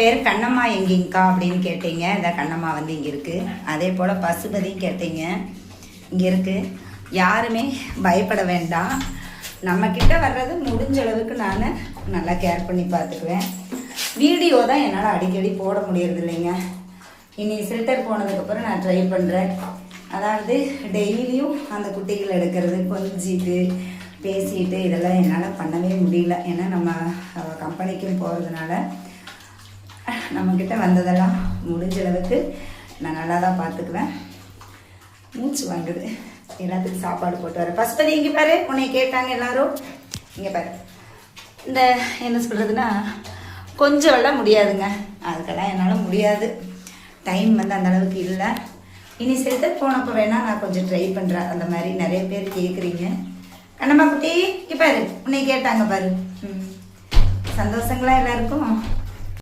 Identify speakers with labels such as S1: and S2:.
S1: பேர் கண்ணம்மா எங்கேங்கக்கா அப்படின்னு கேட்டீங்க. இந்த கண்ணம்மா வந்து இங்கே இருக்குது அதே போல் பசுபதியும் கேட்டீங்க. இங்கே இருக்குது யாருமே பயப்பட வேண்டாம். நம்மக்கிட்ட வர்றது முடிஞ்ச அளவுக்கு நான் நல்லா கேர் பண்ணி பார்த்துக்குவேன். வீடியோ தான் என்னால் அடிக்கடி போட முடியறது இல்லைங்க. இனி ஃபில்டர் போனதுக்கப்புறம் நான் ட்ரை பண்ணுறேன் அதாவது டெய்லியும் அந்த குட்டிகள் எடுக்கிறது கொஞ்சிட்டு பேசிட்டு இதெல்லாம் என்னால் பண்ணவே முடியல. ஏன்னா நம்ம கம்பெனிக்கும் போகிறதுனால நம்மக்கிட்ட வந்ததெல்லாம் முடிஞ்ச அளவுக்கு நான் நல்லா தான் பார்த்துக்குவேன். மூச்சு வாங்குது. எல்லாத்துக்கும் சாப்பாடு போட்டு வரேன். பசுபதி இங்கே பாரு. உன்னை கேட்டாங்க எல்லாரும். இங்கே பாரு. இந்த என்ன சொல்கிறதுன்னா கொஞ்சம் எல்லாம் முடியாதுங்க. அதுக்கெல்லாம் என்னால் முடியாது. டைம் வந்து அந்த அளவுக்கு இல்லை. இனி சேர்த்து போனப்போ வேணால் நான் கொஞ்சம் ட்ரை பண்ணுறேன் அந்த மாதிரி நிறைய பேர் கேட்குறீங்க கண்ணம்மா குட்டி இங்கே பாரு. உன்னை கேட்டாங்க பாரு. ம். சந்தோஷங்களா எல்லாருக்கும்?